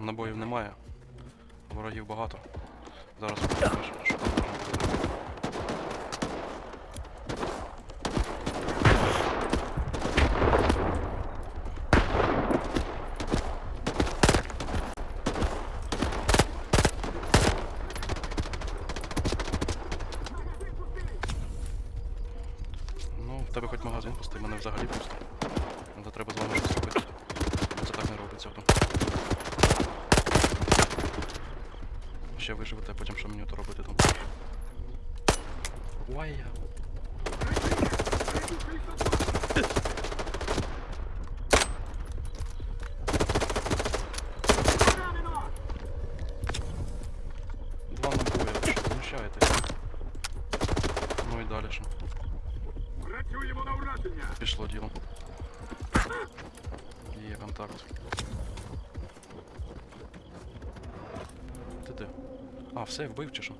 Набоїв немає. Ворогів багато. Зараз подивимось, що там можна буде зробити. Ну, в тебе хоч магазин пустий, мене взагалі пусто. Ну, треба з Ще виживете, а потім що мені то робити тут. Уай. Два набої, ви що, знущаєтесь? Ну і далі що? Працюємо на враження! Пішло діло. Є контакт. Ти де? А, все, вбив чи що?